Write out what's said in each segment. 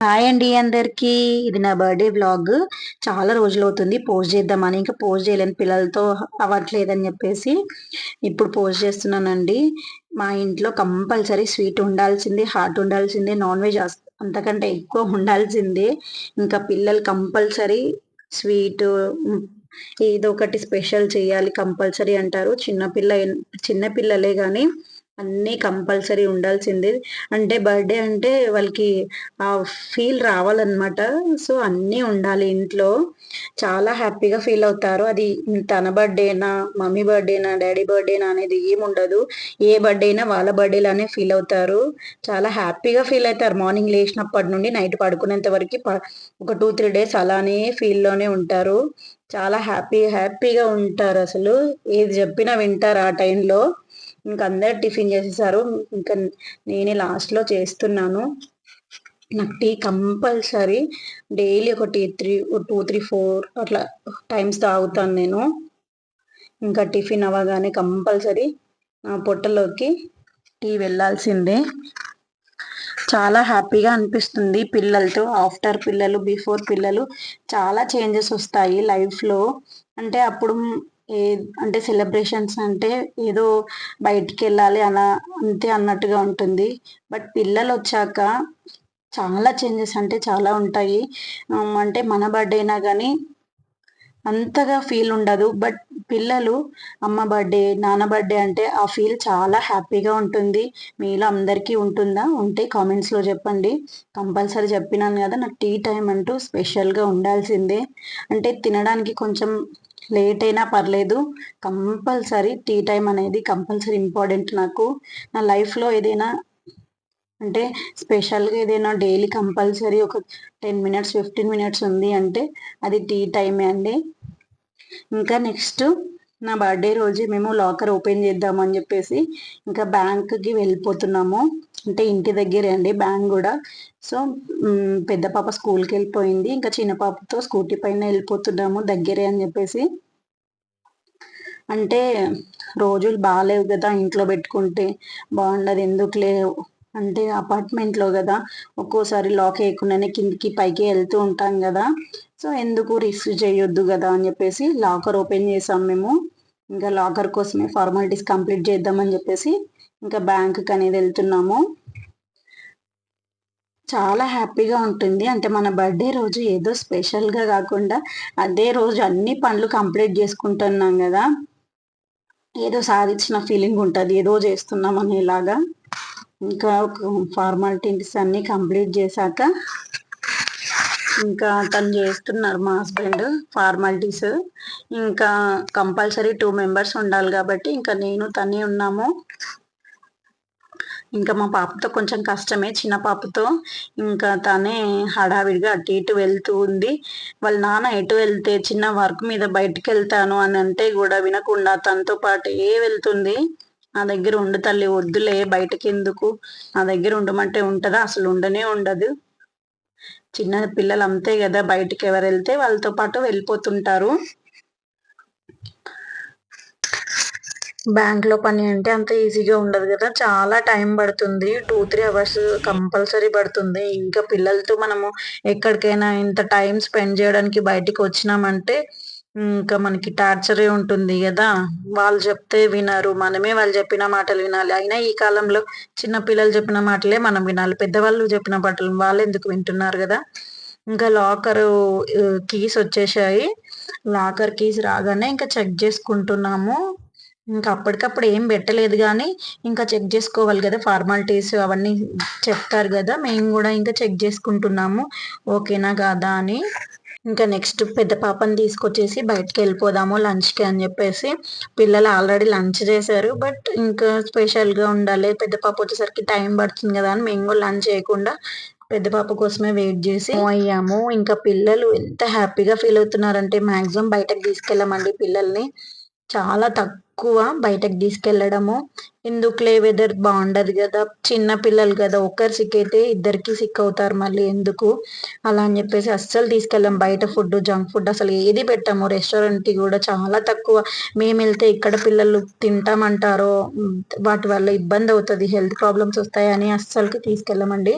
Hi అండి అందరికీ. ఇది నా బర్త్డే వ్లాగ్. చాలా రోజులు అవుతుంది పోస్ట్ చేద్దామని. ఇంకా పోస్ట్ చేయలేని పిల్లలతో అవ్వట్లేదని చెప్పేసి ఇప్పుడు పోస్ట్ చేస్తున్నానండి. మా ఇంట్లో కంపల్సరీ స్వీట్ ఉండాల్సిందే హాట్ ఉండాల్సిందే నాన్ వెజ్ అంతకంటే ఎక్కువ ఉండాల్సిందే. ఇంకా పిల్లలు కంపల్సరీ స్వీట్ ఏదో ఒకటి స్పెషల్ చేయాలి కంపల్సరీ అంటారు. చిన్నపిల్ల చిన్నపిల్లలే కానీ అన్నీ కంపల్సరీ ఉండాల్సిందే. అంటే బర్త్డే అంటే వాళ్ళకి ఆ ఫీల్ రావాలన్నమాట. సో అన్నీ ఉండాలి ఇంట్లో. చాలా హ్యాపీగా ఫీల్ అవుతారు. అది తన బర్త్డేనా మమ్మీ బర్త్డేనా డాడీ బర్త్డేనా అనేది ఏముండదు. ఏ బర్త్డే అయినా వాళ్ళ బర్త్డేలానే ఫీల్ అవుతారు. చాలా హ్యాపీగా ఫీల్ అవుతారు. మార్నింగ్ లేచినప్పటి నుండి నైట్ పడుకునేంత వరకు ఒక టూ త్రీ డేస్ అలానే ఫీల్లోనే ఉంటారు. చాలా హ్యాపీ హ్యాపీగా ఉంటారు అసలు. ఏది చెప్పినా వింటారు ఆ టైంలో. ఇంకా అందరు టిఫిన్ చేసేసారు. ఇంకా నేనే లాస్ట్లో చేస్తున్నాను. నాకు టీ కంపల్సరీ డైలీ ఒక tea three two three four అట్లా టైమ్స్ తాగుతాను నేను. ఇంకా టిఫిన్ అవ్వగానే కంపల్సరీ పొట్టలోకి టీ వెళ్ళాల్సిందే. చాలా హ్యాపీగా అనిపిస్తుంది పిల్లలతో ఆఫ్టర్ పిల్లలు బిఫోర్ పిల్లలు. చాలా చేంజెస్ వస్తాయి లైఫ్లో. అంటే అప్పుడు ఏ అంటే సెలబ్రేషన్స్ అంటే ఏదో బయటికి వెళ్ళాలి అలా అంతే అన్నట్టుగా ఉంటుంది. బట్ పిల్లలు వచ్చాక చాలా చేంజెస్ అంటే చాలా ఉంటాయి. అంటే మన బర్త్డే అయినా కానీ అంతగా ఫీల్ ఉండదు. బట్ పిల్లలు అమ్మ బర్త్డే నాన్న బర్త్డే అంటే ఆ ఫీల్ చాలా హ్యాపీగా ఉంటుంది. మీలో అందరికీ ఉంటుందా? ఉంటే కామెంట్స్లో చెప్పండి. కంపల్సరీ చెప్పినాను కదా నాకు టీ టైం అంటూ స్పెషల్గా ఉండాల్సిందే. అంటే తినడానికి కొంచెం లేట్ అయినా పర్లేదు. కంపల్సరీ టీ టైం అనేది కంపల్సరీ ఇంపార్టెంట్ నాకు. నా లైఫ్లో ఏదైనా అంటే స్పెషల్గా ఏదైనా డైలీ కంపల్సరీ ఒక టెన్ మినిట్స్ ఫిఫ్టీన్ మినిట్స్ ఉంది అంటే అది టీ టైమే అండి. ఇంకా నెక్స్ట్ నా బర్త్డే రోజు మేము లాకర్ ఓపెన్ చేద్దామని చెప్పేసి ఇంకా బ్యాంక్కి వెళ్ళిపోతున్నాము. అంటే ఇంటి దగ్గరే అండి బ్యాంక్ కూడా. సో పెద్ద పాప స్కూల్కి వెళ్ళిపోయింది. ఇంకా చిన్న పాపతో స్కూటీ పైన వెళ్ళిపోతున్నాము దగ్గరే అని చెప్పేసి. అంటే రోజులు బాగాలేవు కదా ఇంట్లో పెట్టుకుంటే. బాగుండదు ఎందుకు లేవు అంటే అపార్ట్మెంట్లో కదా ఒక్కోసారి లాక్ వేయకుండానే కిందికి పైకి వెళ్తూ ఉంటాం కదా. సో ఎందుకు రిస్క్ చేయొద్దు కదా అని చెప్పేసి లాకర్ ఓపెన్ చేసాం మేము. ఇంకా లాకర్ కోసమే ఫార్మాలిటీస్ కంప్లీట్ చేద్దామని చెప్పేసి ఇంకా బ్యాంక్కి అనేది వెళ్తున్నాము. చాలా హ్యాపీగా ఉంటుంది. అంటే మన బర్త్డే రోజు ఏదో స్పెషల్గా కాకుండా అదే రోజు అన్ని పనులు కంప్లీట్ చేసుకుంటున్నాం కదా. ఏదో సాధించిన ఫీలింగ్ ఉంటుంది. ఏదో చేస్తున్నాం అనేలాగా. ఇంకా ఫార్మాలిటీస్ అన్నీ కంప్లీట్ చేశాక ఇంకా తను చేస్తున్నారు మా హస్బెండ్ ఫార్మాలిటీస్. ఇంకా కంపల్సరీ టూ మెంబర్స్ ఉండాలి కాబట్టి ఇంకా నేను తనే ఉన్నాము. ఇంకా మా పాపతో కొంచెం కష్టమే చిన్న పాపతో. ఇంకా తనే హడావిడిగా అటు ఇటు వెళ్తూ ఉంది. వాళ్ళ నాన్న ఎటు వెళ్తే చిన్న వర్క్ మీద బయటకు వెళ్తాను అని అంటే కూడా వినకుండా తనతో పాటు ఏ వెళ్తుంది? నా దగ్గర ఉండు తల్లి వద్దులే బయటకి ఎందుకు నా దగ్గర ఉండమంటే ఉంటుందా? అసలు ఉండనే ఉండదు. చిన్న పిల్లలు అంతే కదా బయటికి ఎవరు వెళ్తే వాళ్ళతో పాటు వెళ్ళిపోతుంటారు. బ్యాంక్లో పని అంటే అంత ఈజీగా ఉండదు కదా. చాలా టైం పడుతుంది. టూ త్రీ అవర్స్ కంపల్సరీ పడుతుంది. ఇంకా పిల్లలతో మనము ఎక్కడికైనా ఇంత టైం స్పెండ్ చేయడానికి బయటికి వచ్చినామంటే ఇంకా మనకి టార్చరే ఉంటుంది కదా. వాళ్ళు చెప్తే వినరు. మనమే వాళ్ళు చెప్పిన మాటలు వినాలి. అయినా ఈ కాలంలో చిన్న పిల్లలు చెప్పిన మాటలే మనం వినాలి. పెద్దవాళ్ళు చెప్పిన మాటలు వాళ్ళు ఎందుకు వింటున్నారు కదా. ఇంకా లాకర్ కీస్ వచ్చేసాయి. లాకర్ కీస్ రాగానే ఇంకా చెక్ చేసుకుంటున్నాము. ఇంకా అప్పటికప్పుడు ఏం పెట్టలేదు కానీ ఇంకా చెక్ చేసుకోవాలి కదా. ఫార్మాలిటీస్ అవన్నీ చెప్తారు కదా. మేము కూడా ఇంకా చెక్ చేసుకుంటున్నాము. ఓకేనా కాదా అని. ఇంకా నెక్స్ట్ పెద్ద పాపని తీసుకొచ్చేసి బయటకు వెళ్ళిపోదాము లంచ్కి అని చెప్పేసి. పిల్లలు ఆల్రెడీ లంచ్ చేశారు. బట్ ఇంకా స్పెషల్గా ఉండాలి. పెద్ద పాప వచ్చేసరికి టైం పడుతుంది కదా అని మేము కూడా లంచ్ చేయకుండా పెద్ద పాప కోసమే వెయిట్ చేసి అయ్యాము. ఇంకా పిల్లలు ఎంత హ్యాపీగా ఫీల్ అవుతున్నారంటే మ్యాక్సిమం బయటకు తీసుకెళ్ళమండి పిల్లల్ని. చాలా తక్కువ బయటకు తీసుకెళ్ళడము. ఎందుకులే వెదర్ బాగుండదు కదా. చిన్న పిల్లలు కదా. ఒక్కరు సిక్ అయితే ఇద్దరికి సిక్ అవుతారు మళ్ళీ ఎందుకు? అలా అని చెప్పేసి అస్సలు తీసుకెళ్ళాం. బయట ఫుడ్ జంక్ ఫుడ్ అసలు ఏది పెట్టాము. రెస్టారెంట్కి కూడా చాలా తక్కువ. మేము వెళ్తే ఇక్కడ పిల్లలు తింటామంటారో వాటి వల్ల ఇబ్బంది అవుతుంది. హెల్త్ ప్రాబ్లమ్స్ వస్తాయని అస్సలకి తీసుకెళ్ళమండి.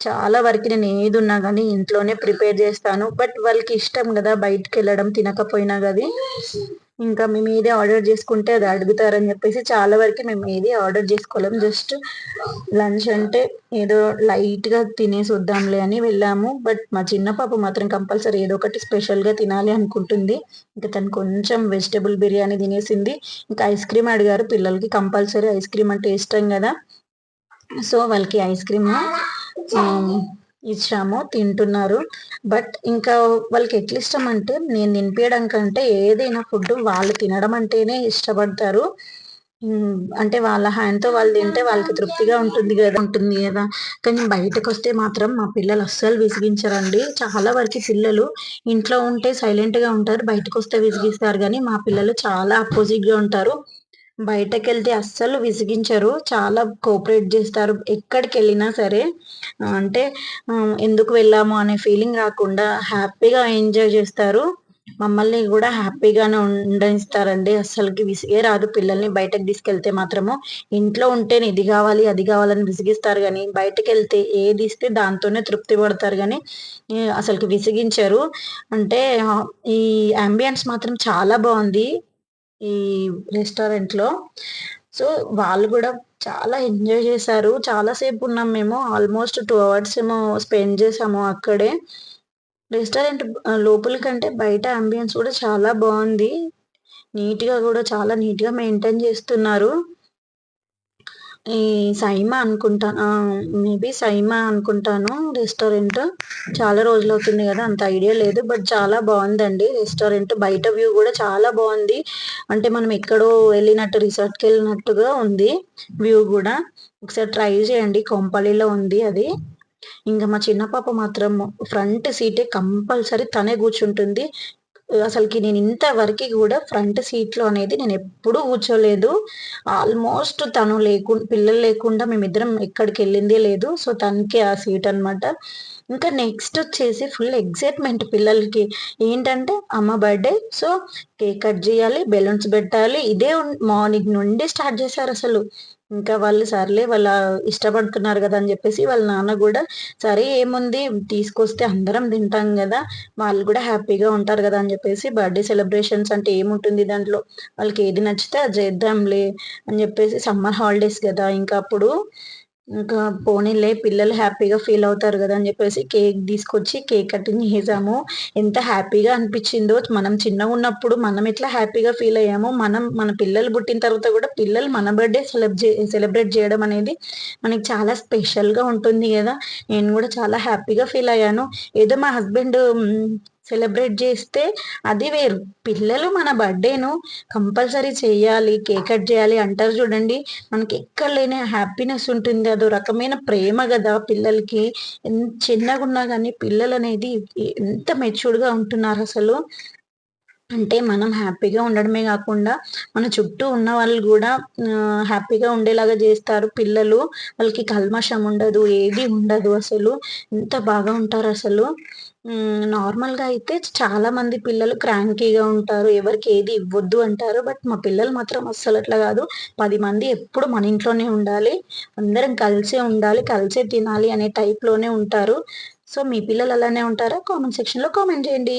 చాలా వరకు నేను ఏది ఉన్నా కానీ ఇంట్లోనే ప్రిపేర్ చేస్తాను. బట్ వాళ్ళకి ఇష్టం కదా బయటకు వెళ్ళడం తినకపోయినా కానీ ఇంకా మేము ఏది ఆర్డర్ చేసుకుంటే అది అడుగుతారని చెప్పేసి చాలా వరకు మేము ఏది ఆర్డర్ చేసుకోలేం. జస్ట్ లంచ్ అంటే ఏదో లైట్గా తినేసి వద్దాంలే అని వెళ్ళాము. బట్ మా చిన్న పాప మాత్రం కంపల్సరీ ఏదో ఒకటి స్పెషల్గా తినాలి అనుకుంటుంది. ఇంకా తను కొంచెం వెజిటబుల్ బిర్యానీ తినేసింది. ఇంకా ఐస్ క్రీమ్ అడిగారు. పిల్లలకి కంపల్సరీ ఐస్ క్రీమ్ అంటే ఇష్టం కదా. సో వాళ్ళకి ఐస్ క్రీమ్ ఇచ్చాము తింటున్నారు. బట్ ఇంకా వాళ్ళకి ఎట్లా ఇష్టం అంటే నేను తినిపించడం కంటే ఏదైనా ఫుడ్ వాళ్ళు తినడం అంటేనే ఇష్టపడతారు. అంటే వాళ్ళ హ్యాండ్తో వాళ్ళు తింటే వాళ్ళకి తృప్తిగా ఉంటుంది కదా ఉంటుంది కదా. కానీ బయటకు వస్తే మాత్రం మా పిల్లలు అస్సలు విసిగించరండి. చాలా వరకు పిల్లలు ఇంట్లో ఉంటే సైలెంట్గా ఉంటారు బయటకు వస్తే విసిగిస్తారు. కానీ మా పిల్లలు చాలా అపోజిట్గా ఉంటారు. బయటకెళ్తే అస్సలు విసిగించరు. చాలా కోఆపరేట్ చేస్తారు. ఎక్కడికి వెళ్ళినా సరే అంటే ఎందుకు వెళ్ళాము అనే ఫీలింగ్ రాకుండా హ్యాపీగా ఎంజాయ్ చేస్తారు. మమ్మల్ని కూడా హ్యాపీగానే ఉండనిస్తారండి. అస్సలకి విసిగే రాదు. పిల్లల్ని బయటకు తీసుకెళ్తే మాత్రము ఇంట్లో ఉంటేనే ఇది కావాలి అది కావాలని విసిగిస్తారు కానీ బయటకు వెళ్తే ఏది ఇస్తే దాంతోనే తృప్తి పడతారు కానీ అసలుకి విసిగించరు. అంటే ఈ అంబియన్స్ మాత్రం చాలా బాగుంది. ఈ రెస్టారెంట్లో. సో వాళ్ళు కూడా చాలా ఎంజాయ్ చేశారు. చాలాసేపు ఉన్నాం మేము. ఆల్మోస్ట్ టూ అవర్స్ ఏమో స్పెండ్ చేసాము అక్కడే. రెస్టారెంట్ లోపల కంటే బయట అంబియన్స్ కూడా చాలా బాగుంది. నీట్గా కూడా చాలా నీట్గా మెయింటైన్ చేస్తున్నారు. ఈ సైమా అనుకుంటాను మేబీ సైమా అనుకుంటాను. రెస్టారెంట్ చాలా రోజులు అవుతుంది కదా అంత ఐడియా లేదు బట్ చాలా బాగుందండి రెస్టారెంట్. బయట వ్యూ కూడా చాలా బాగుంది. అంటే మనం ఎక్కడో వెళ్ళినట్టు రిసార్ట్కి వెళ్ళినట్టుగా ఉంది వ్యూ కూడా. ఒకసారి ట్రై చేయండి కొంపల్లిలో ఉంది అది. ఇంకా మా చిన్న పాప మాత్రం ఫ్రంట్ సీటే కంపల్సరీ తనే కూర్చుంటుంది. అసలుకి నేను ఇంతవరకు కూడా ఫ్రంట్ సీట్లో అనేది నేను ఎప్పుడూ కూర్చోలేదు. ఆల్మోస్ట్ తను లేకు పిల్లలు లేకుండా మేమిద్దరం ఎక్కడికి వెళ్ళిందే లేదు. సో తనకి ఆ సీట్ అనమాట ఇంకా నెక్స్ట్ వచ్చేసి ఫుల్ ఎగ్జైట్మెంట్ పిల్లలకి. ఏంటంటే అమ్మ బర్త్డే సో కేక్ కట్ చేయాలి బెలూన్స్ పెట్టాలి. ఇదే మార్నింగ్ నుండి స్టార్ట్ చేశారు అసలు. ఇంకా వాళ్ళు సర్లే వాళ్ళ ఇష్టపడుతున్నారు కదా అని చెప్పేసి వాళ్ళ నాన్న కూడా సరే ఏముంది తీసుకొస్తే అందరం తింటాం కదా వాళ్ళు కూడా హ్యాపీగా ఉంటారు కదా అని చెప్పేసి బర్త్డే సెలబ్రేషన్స్ అంటే ఏముంటుంది దాంట్లో? వాళ్ళకి ఏది నచ్చితే అది చేద్దాంలే అని చెప్పేసి సమ్మర్ హాలిడేస్ కదా ఇంకా అప్పుడు ఇంకా పోనీలే పిల్లలు హ్యాపీగా ఫీల్ అవుతారు కదా అని చెప్పేసి కేక్ తీసుకొచ్చి కేక్ కటింగ్ చేసాము. ఎంత హ్యాపీగా అనిపించిందో మనం చిన్నగా ఉన్నప్పుడు మనం ఎట్లా హ్యాపీగా ఫీల్ అయ్యామో మనం మన పిల్లలు పుట్టిన తర్వాత కూడా పిల్లలు మన బర్త్డే సెలబ్రే సెలబ్రేట్ చేయడం అనేది మనకి చాలా స్పెషల్గా ఉంటుంది కదా. నేను కూడా చాలా హ్యాపీగా ఫీల్ అయ్యాను. ఏదో మా హస్బెండ్ సెలబ్రేట్ చేస్తే అది వేరు. పిల్లలు మన బర్త్డేను కంపల్సరీ చేయాలి కేక్ కట్ చేయాలి అంటారు చూడండి. మనకి ఎక్కడ లేని హ్యాపీనెస్ ఉంటుంది. అదో రకమైన ప్రేమ కదా పిల్లలకి. ఎంత చిన్నగా ఉన్నా కానీ పిల్లలు అనేది ఎంత మెచ్యూర్డ్గా ఉంటున్నారు అసలు. అంటే మనం హ్యాపీగా ఉండడమే కాకుండా మన చుట్టూ ఉన్న వాళ్ళు కూడా హ్యాపీగా ఉండేలాగా చేస్తారు. పిల్లలు వాళ్ళకి కల్మషం ఉండదు ఏది ఉండదు అసలు. ఎంత బాగా ఉంటారు అసలు. నార్మల్గా అయితే చాలా మంది పిల్లలు క్రాంకీగా ఉంటారు ఎవరికి ఏది ఇవ్వద్దు అంటారు. బట్ మా పిల్లలు మాత్రం అస్సలు అట్లా కాదు. పది మంది ఎప్పుడు మన ఇంట్లోనే ఉండాలి అందరం కలిసే ఉండాలి కలిసే తినాలి అనే టైప్లోనే ఉంటారు. సో మీ పిల్లలు అలానే ఉంటారా? కామెంట్ సెక్షన్లో కామెంట్ చేయండి.